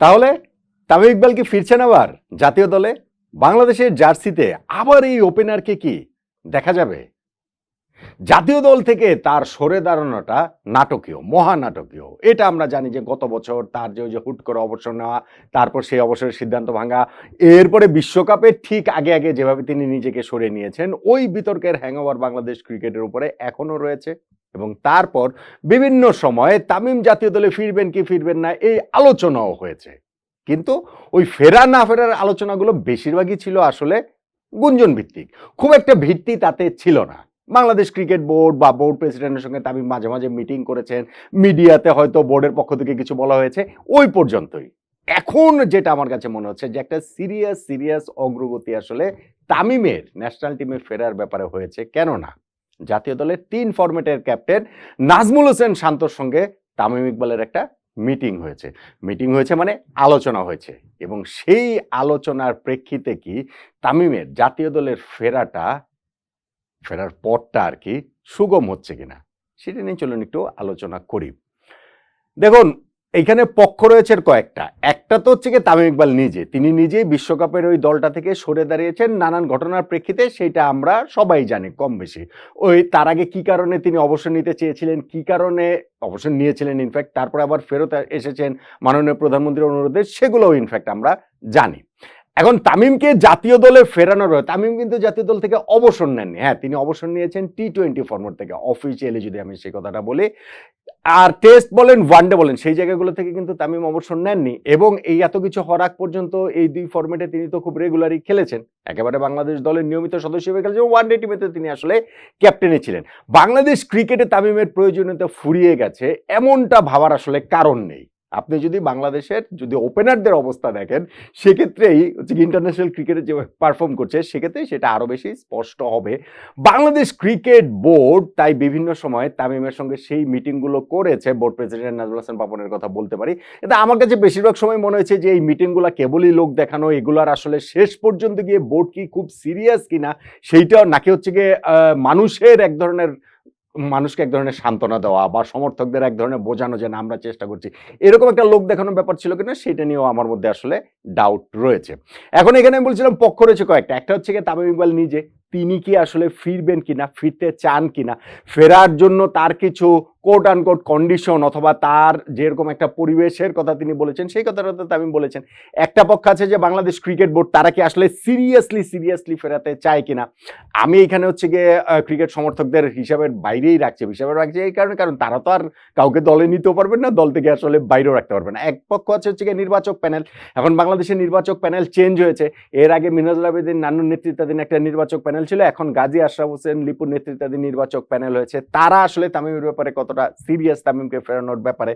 তাহলে তামিম ইকবাল কি ফিরছেন আবার জাতীয় দলে? বাংলাদেশের জার্সিতে আবার এই ওপেনারকে কি? দেখা যাবে। জাতীয় দল থেকে তার সরে দাঁড়ানোটা নাটকীয়, মহানাটকীয়। এটা আমরা জানি যে গত বছর তার যে ওই যে হুট করে অবসর নেওয়া, তারপর সেই অবসরের সিদ্ধান্ত ভাঙা, এরপরে বিশ্বকাপের ঠিক আগে আগে যেভাবে তিনি নিজেকে সরে নিয়েছেন, ওই বিতর্কের হ্যাংওভার বাংলাদেশ ক্রিকেটের উপরে এখনও রয়েছে। এবং তারপর বিভিন্ন সময়ে তামিম জাতীয় দলে ফিরবেন কি ফিরবেন না, এই আলোচনাও হয়েছে। কিন্তু ওই ফেরা না ফেরার আলোচনাগুলো বেশিরভাগই ছিল আসলে গুঞ্জন ভিত্তিক খুব একটা ভিত্তি তাতে ছিল না। বাংলাদেশ ক্রিকেট বোর্ড বা বোর্ড প্রেসিডেন্টের সঙ্গে তামিম মাঝে মাঝে মিটিং করেছেন। মিডিয়াতে হয়তো বোর্ডের পক্ষ থেকে কিছু বলা হয়েছে। ওই পর্যন্তই। এখন যেটা আমার কাছে মনে হচ্ছে যে একটা সিরিয়াস সিরিয়াস অগ্রগতি আসলে তামিমের ন্যাশনাল টিমে ফেরার ব্যাপারে হয়েছে। কেননা, জাতীয় দলের তিন ফরম্যাটের ক্যাপ্টেন নাজমুল হোসেন শান্তর সঙ্গে তামিম ইকবালের একটা মিটিং হয়েছে। মিটিং হয়েছে মানে আলোচনা হয়েছে। এবং সেই আলোচনার প্রেক্ষিতে কি তামিমের জাতীয় দলের ফেরাটা ফেরার পথটা আর কি সুগম হচ্ছে কিনা, সেটা নিয়ে চলুন একটু আলোচনা করি। দেখুন এখানে পক্ষ রয়েছে কয়েকটা। একটা তো হচ্ছে কি তামিম ইকবাল নিজে। তিনি নিজেই বিশ্বকাপের ওই দলটা থেকে সরে দাঁড়িয়েছেন। নানান ঘটনার প্রেক্ষিতে সেটা আমরা সবাই জানি কম বেশি। ওই তার আগে কি কারণে তিনি অবসর নিতে চেয়েছিলেন, কি কারণে অবসর নিয়েছিলেন ইনফ্যাক্ট তারপরে আবার ফেরত এসেছেন মাননীয় প্রধানমন্ত্রীর অনুরোধে, সেগুলোও ইনফ্যাক্ট আমরা জানি। এখন তামিমকে জাতীয় দলে ফেরানোর হয় তামিম কিন্তু জাতীয় দল থেকে অবসর নেননি। হ্যাঁ তিনি অবসর নিয়েছেন টি টোয়েন্টি ফর্মেট থেকে। অফিসিয়ালি যদি আমি সেই কথাটা বলি, আর টেস্ট বলেন ওয়ানডে বলেন, সেই জায়গাগুলো থেকে কিন্তু তামিম অবসর নেননি। এবং এই এত কিছু আগ পর্যন্ত এই দুই ফর্মেটে তিনি তো খুব রেগুলারই খেলেছেন। একেবারে বাংলাদেশ দলের নিয়মিত সদস্য হয়ে খেলেছেন ওয়ানডে টিমেতে তিনি আসলে ক্যাপ্টেনে ছিলেন। বাংলাদেশ ক্রিকেটে তামিমের প্রয়োজনীয়তা ফুরিয়ে গেছে, এমনটা ভাবার আসলে কারণ নেই। আপনি যদি বাংলাদেশের যদি ওপেনারদের অবস্থা দেখেন, সেক্ষেত্রেই হচ্ছে ইন্টারন্যাশনাল ক্রিকেটে যে পারফর্ম করছে সেক্ষেত্রে সেটা আরও বেশি স্পষ্ট হবে। বাংলাদেশ ক্রিকেট বোর্ড তাই বিভিন্ন সময় তামিমের সঙ্গে সেই মিটিংগুলো করেছে বোর্ড প্রেসিডেন্ট নাজমুল হাসান পাপনের কথা বলতে পারি। কিন্তু আমার কাছে বেশিরভাগ সময় মনে হয়েছে যে এই মিটিংগুলো কেবলই লোক দেখানো, এগুলার আসলে শেষ পর্যন্ত গিয়ে বোর্ড কি খুব সিরিয়াস কিনা, সেইটাও নাকি হচ্ছে গিয়ে মানুষের এক ধরনের মানুষকে এক ধরনের সান্ত্বনা দেওয়া বা সমর্থকদের এক ধরনের বোঝানো যে, না, আমরা চেষ্টা করছি। এরকম একটা লোক দেখানোর ব্যাপার ছিল কিনা, সেটা নিয়েও আমার মধ্যে আসলে ডাউট রয়েছে। এখন এখানে আমি বলছিলাম, পক্ষ রয়েছে কয়েকটা। একটা হচ্ছে গিয়ে তামিম ইকবাল নিজে। তিনি কি আসলে ফিরবেন কিনা, ফিরতে চান কিনা? ফেরার জন্য তার কিছু কোট আনকোট কন্ডিশন অথবা তার যেরকম একটা পরিবেশের কথা তিনি বলেছেন, সেই কথাটা তো বলেছেন। একটা পক্ষ আছে যে বাংলাদেশ ক্রিকেট বোর্ড তারা কি আসলে সিরিয়াসলি সিরিয়াসলি ফেরাতে চায় কিনা? আমি এখানে হচ্ছে গিয়ে ক্রিকেট সমর্থকদের হিসাবের বাইরেই রাখছি, হিসাবে রাখছি এই কারণে, কারণ তারা তো আর কাউকে দলে নিতেও পারবেন না, দল থেকে আসলে বাইরেও রাখতে পারবেন না। এক পক্ষ আছে হচ্ছে গিয়ে নির্বাচক প্যানেল এখন বাংলাদেশের নির্বাচক প্যানেল চেঞ্জ হয়েছে। এর আগে মিনাজুল আবেদিন নান্নুর নেতৃত্বাধীন একটা নির্বাচক প্যানেল ছিল। এখন গাজী আশরাফ হোসেন, লিপুর নেতৃত্বাধীন নির্বাচক প্যানেল হয়েছে। তারা আসলে তামিমের ব্যাপারে কতটা সিরিয়াস তামিমকে ফেরানোর ব্যাপারে।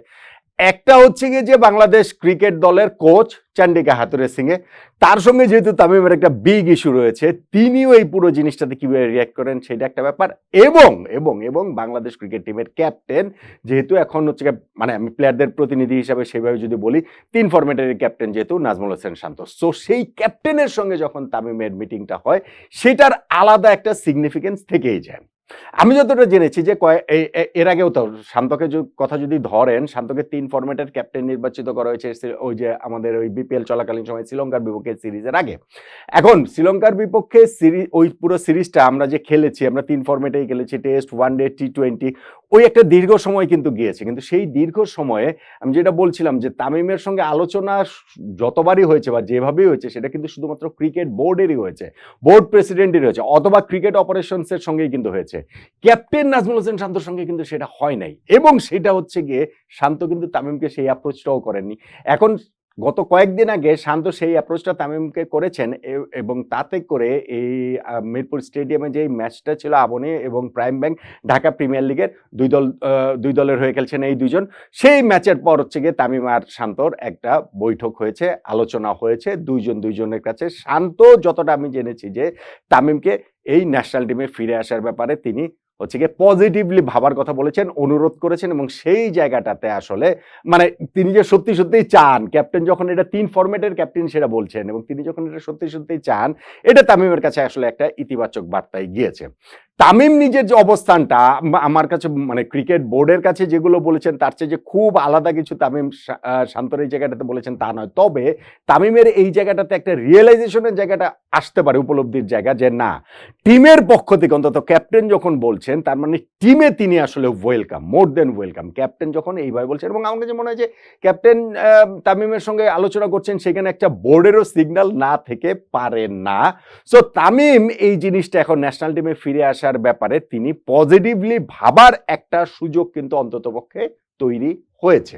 একটা হচ্ছে গিয়ে যে বাংলাদেশ ক্রিকেট দলের কোচ চান্ডিকা হাতুরে সিংয়ে, তার সঙ্গে যেহেতু তামিমের একটা বিগ ইস্যু রয়েছে, তিনিও এই পুরো জিনিসটাতে কীভাবে রিয়াক্ট করেন সেটা একটা ব্যাপার। এবং এবং এবং বাংলাদেশ ক্রিকেট টিমের ক্যাপ্টেন যেহেতু এখন হচ্ছে মানে আমি প্লেয়ারদের প্রতিনিধি হিসাবে সেভাবে যদি বলি, তিন ফরম্যাটের ক্যাপ্টেন যেহেতু নাজমুল হোসেন শান্ত। সো সেই ক্যাপ্টেনের সঙ্গে যখন তামিমের মিটিংটা হয়, সেটার আলাদা একটা সিগনিফিকেন্স থেকেই যায়। আমি যতটা জেনেছি যে এর আগেও তো শান্তকে কথা যদি ধরেন, শান্তকে তিন ফরম্যাটের ক্যাপ্টেন নির্বাচিত করা হয়েছে ওই যে আমাদের ওই বিপিএল চলাকালীন সময় শ্রীলঙ্কার বিপক্ষে সিরিজের আগে। এখন শ্রীলঙ্কার বিপক্ষে সিরিজ ওই পুরো সিরিজটা আমরা যে খেলেছি, আমরা তিন ফরম্যাটেই খেলেছি test one day T twenty ওই একটা দীর্ঘ সময় কিন্তু গিয়েছে। কিন্তু সেই দীর্ঘ সময়ে আমি যেটা বলছিলাম যে, তামিমের সঙ্গে আলোচনা যতবারই হয়েছে বা যেভাবেই হয়েছে, সেটা কিন্তু শুধুমাত্র ক্রিকেট বোর্ডেরই হয়েছে। বোর্ড প্রেসিডেন্টেরই হয়েছে অথবা ক্রিকেট অপারেশনসের সঙ্গেই কিন্তু হয়েছে। ক্যাপ্টেন নাজমুল হোসেন শান্তর সঙ্গে কিন্তু সেটা হয় নাই। এবং সেটা হচ্ছে গিয়ে শান্ত কিন্তু তামিমকে সেই অ্যাপ্রোচটাও করেননি। এখন গত কয়েকদিন আগে শান্ত সেই অ্যাপ্রোচটা তামিমকে করেছেন এবং তাতে করে এই মিরপুর স্টেডিয়ামে যে ম্যাচটা ছিল আবনে এবং প্রাইম ব্যাংক ঢাকা প্রিমিয়ার লিগের দুই দল দুই দলের হয়ে খেলছেন এই দুজন। সেই ম্যাচের পর হচ্ছে গিয়ে তামিম আর শান্তর একটা বৈঠক হয়েছে, আলোচনা হয়েছে, দুইজন দুইজনের কাছে। শান্ত যতটা আমি জেনেছি যে তামিমকে এই ন্যাশনাল টিমে ফিরে আসার ব্যাপারে তিনি হচ্ছে গিয়ে পজিটিভলি ভাবার কথা বলেছেন, অনুরোধ করেছেন এবং সেই জায়গাটাতে আসলে মানে তিনি যে সত্যি সত্যিই চান ক্যাপ্টেন যখন এটা তিন ফরম্যাটের ক্যাপ্টেন সেটা বলছেন এবং তিনি যখন এটা সত্যি সত্যিই চান, এটা তামিমের কাছে আসলে একটা ইতিবাচক বার্তায় গিয়েছে। তামিম নিজের যে অবস্থানটা আমার কাছে মানে ক্রিকেট বোর্ডের কাছে যেগুলো বলেছেন, তার চেয়ে যে খুব আলাদা কিছু তামিম শান্তর এই জায়গাটাতে বলেছেন তা নয়। তবে তামিমের এই জায়গাটাতে একটা রিয়েলাইজেশনের জায়গাটা আসতে পারে, উপলব্ধির জায়গা যে না, টিমের পক্ষ থেকে অন্তত ক্যাপ্টেন যখন বলছেন, তার মানে টিমে তিনি আসলে welcome more than welcome captain যখন এইভাবে বলছেন, এবং আমার কাছে মনে হয় যে ক্যাপ্টেন তামিমের সঙ্গে আলোচনা করছেন, সেখানে একটা বোর্ডেরও সিগন্যাল না থেকে পারে না। সো তামিম এই জিনিসটা এখন ন্যাশনাল টিমে ফিরে আসার ব্যাপারে তিনি পজিটিভলি ভাবার একটা সুযোগ কিন্তু অন্ততপক্ষে তৈরি হয়েছে।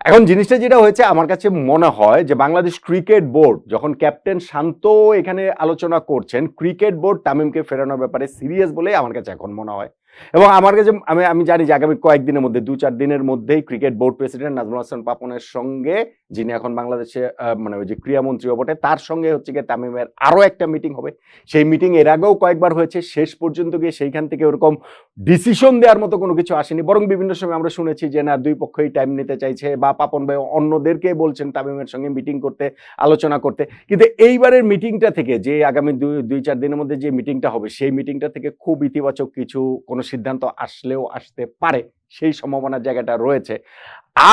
এখন জিনিসটা যেটা হয়েছে, আমার কাছে মনে হয় যে বাংলাদেশ ক্রিকেট বোর্ড যখন ক্যাপ্টেন শান্ত এখানে আলোচনা করছেন, ক্রিকেট বোর্ড তামিমকে ফেরানোর ব্যাপারে সিরিয়াস বলে আমার কাছে এখন মনে হয় এবং আমার কাছে, আমি আমি জানি যে আগামী কয়েকদিনের মধ্যে, দু চার দিনের মধ্যেই cricket board president Nazmul Hasan পাপনের সঙ্গে, যিনি এখন বাংলাদেশে মানে ওই যে ক্রীড়ামন্ত্রীও বটে তার সঙ্গে হচ্ছে গিয়ে তামিমের আরও একটা মিটিং হবে। সেই মিটিং এর আগেও কয়েকবার হয়েছে, শেষ পর্যন্ত গিয়ে সেইখান থেকে ওরকম ডিসিশন দেওয়ার মতো কোনো কিছু আসেনি। বরং বিভিন্ন সময় আমরা শুনেছি যে, না, দুই পক্ষই টাইম নিতে চাইছে বা পাপন ভাই অন্যদেরকে বলছেন তামিমের সঙ্গে মিটিং করতে, আলোচনা করতে। কিন্তু এইবারের মিটিংটা থেকে যে আগামী দুই দুই চার দিনের মধ্যে যে মিটিংটা হবে, সেই মিটিংটা থেকে খুব ইতিবাচক কিছু কোনো সিদ্ধান্ত আসলেও আসতে পারে, সেই সম্ভাবনার জায়গাটা রয়েছে।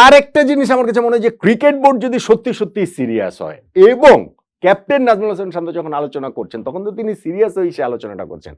আর একটা জিনিস আমার কাছে মনে হয় যে ক্রিকেট বোর্ড যদি সত্যি সত্যি সিরিয়াস হয় এবং ক্যাপ্টেন নাজমুল হাসান শান্ত যখন আলোচনা করছেন, তখন তো তিনি সিরিয়াস হয়ে সে আলোচনাটা করছেন।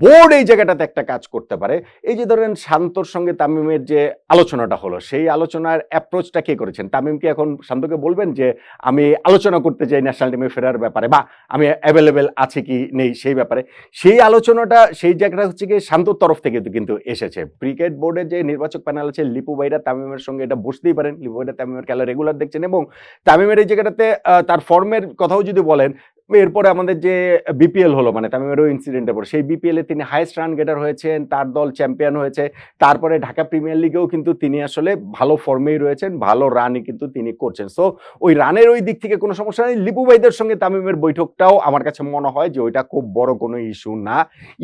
বোর্ড এই জায়গাটাতে একটা কাজ করতে পারে। এই যে ধরেন শান্তর সঙ্গে তামিমের যে আলোচনাটা হলো, সেই আলোচনার অ্যাপ্রোচটা কে করেছেন? তামিম কি এখন শান্তকে বলবেন যে, আমি আলোচনা করতে চাই ন্যাশনাল টিমে ফেরার ব্যাপারে বা আমি অ্যাভেলেবেল আছে কি নেই সেই ব্যাপারে সেই আলোচনাটা, সেই জায়গাটা হচ্ছে কি শান্তর তরফ থেকে কিন্তু এসেছে। ক্রিকেট বোর্ডের যে নির্বাচক প্যানেল আছে, লিপু ভাইরা তামিমের সঙ্গে এটা বসতেই পারেন। লিপু ভাইরা তামিমের খেলা রেগুলার দেখছেন এবং তামিমের এই জায়গাটাতে তার ফর্মের কথাও যদি বলেন এরপরে আমাদের যে বিপিএল হলো মানে তামিমেরও ইনসিডেন্টের পর, সেই বিপিএলে তিনি হাইয়েস্ট রান গেটার হয়েছেন, তার দল চ্যাম্পিয়ন হয়েছে। তারপরে ঢাকা প্রিমিয়ার লিগেও কিন্তু তিনি আসলে ভালো ফর্মেই রয়েছেন, ভালো রানই কিন্তু তিনি করছেন। সো ওই রানের ওই দিক থেকে কোনো সমস্যা নেই। লিপু ভাইদের সঙ্গে তামিমের বৈঠকটাও আমার কাছে মনে হয় যে ওইটা খুব বড় কোনো ইস্যু না।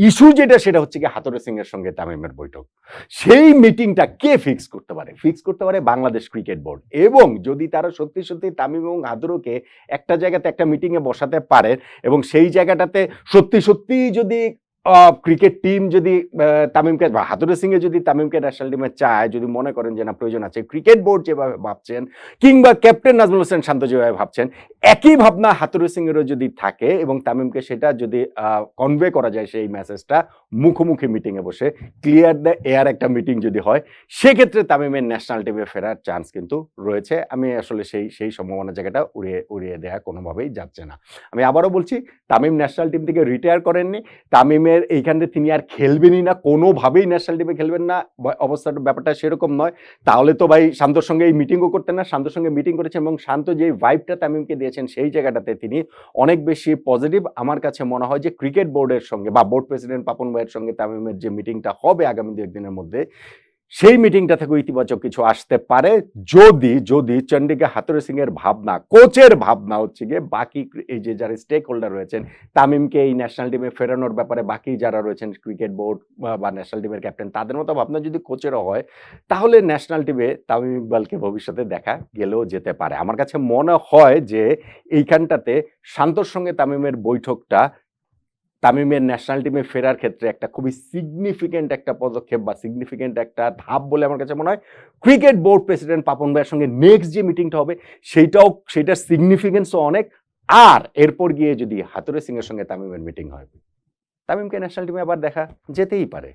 ইস্যু যেটা, সেটা হচ্ছে কি হাতুরে সিং এর সঙ্গে তামিমের বৈঠক। সেই মিটিংটা কে ফিক্স করতে পারে? ফিক্স করতে পারে বাংলাদেশ ক্রিকেট বোর্ড এবং যদি তারা সত্যি সত্যি তামিম এবং হাতুরুকে একটা জায়গাতে একটা মিটিংয়ে বসাতে পারেন এবং সেই জায়গাটাতে সত্যি সত্যি যদি ক্রিকেট টিম যদি তামিমকে, বা হাতুরে সিং এ যদি তামিমকে ন্যাশনাল টিমে চায়, যদি মনে করেন যে না, প্রয়োজন আছে ক্রিকেট বোর্ড যেভাবে ভাবছেন, কিংবা ক্যাপ্টেন নাজমুল হোসেন শান্ত যেভাবে ভাবছেন, একই ভাবনা হাতুরে সিং এরও যদি থাকে এবং তামিমকে সেটা যদি কনভে করা যায় সেই মেসেজটা মুখোমুখি মিটিংয়ে বসে ক্লিয়ার দ্য এয়ার একটা মিটিং যদি হয়, সেক্ষেত্রে তামিমের ন্যাশনাল টিমে ফেরার চান্স কিন্তু রয়েছে। আমি আসলে সেই সেই সম্ভাবনার জায়গাটা উড়িয়ে উড়িয়ে দেওয়া কোনোভাবেই যাচ্ছে না। আমি আবারও বলছি, তামিম ন্যাশনাল টিম থেকে রিটায়ার করেননি, তামিমের এইখানে তিনি আর খেলবেনই না, কোনোভাবেই ন্যাশনাল টিমে খেলবেন না। অবস্থা ব্যাপারটা সেরকম নয়। তাহলে তো ভাই শান্তর সঙ্গে এই মিটিংও করতেন না, শান্তর সঙ্গে মিটিং করেছেন এবং শান্ত যে ভাইবটা তামিমকে দিয়েছেন সেই জায়গাটাতে তিনি অনেক বেশি পজিটিভ আমার কাছে মনে হয় যে ক্রিকেট বোর্ডের সঙ্গে বা বোর্ড প্রেসিডেন্ট পাপন ভাইয়ের সঙ্গে তামিমের যে মিটিংটা হবে আগামী দু একদিনের মধ্যে সেই মিটিংটা থেকে ইতিবাচক কিছু আসতে পারে। যদি যদি চন্ডিকা হাতুরে সিং এর ভাবনা, কোচের ভাবনা হচ্ছে গিয়ে বাকি এই যে যারা স্টেক হোল্ডার রয়েছেন, তামিমকে এই ন্যাশনাল টিমে ফেরানোর ব্যাপারে বাকি যারা রয়েছেন ক্রিকেট বোর্ড বা ন্যাশনাল টিমের ক্যাপ্টেন তাদের মতো ভাবনা যদি কোচেরও হয়, তাহলে ন্যাশনাল টিমে তামিম ইকবালকে ভবিষ্যতে দেখা গেলেও যেতে পারে। আমার কাছে মনে হয় যে এইখানটাতে শান্তর সঙ্গে তামিমের বৈঠকটা তামিমের ন্যাশনাল টিমে ফেরার ক্ষেত্রে একটা খুবই সিগনিফিক্যান্ট একটা পদক্ষেপ বা সিগনিফিকেন্ট একটা ধাপ বলে আমার কাছে মনে হয়। ক্রিকেট বোর্ড প্রেসিডেন্ট পাপন ভাইয়ের সঙ্গে নেক্সট যে মিটিংটা হবে, সেইটাও, সেইটার সিগনিফিকেন্সও অনেক। আর এরপর গিয়ে যদি হাতুরে সিংয়ের সঙ্গে তামিমের মিটিং হয়, তামিমকে ন্যাশনাল টিমে আবার দেখা যেতেই পারে।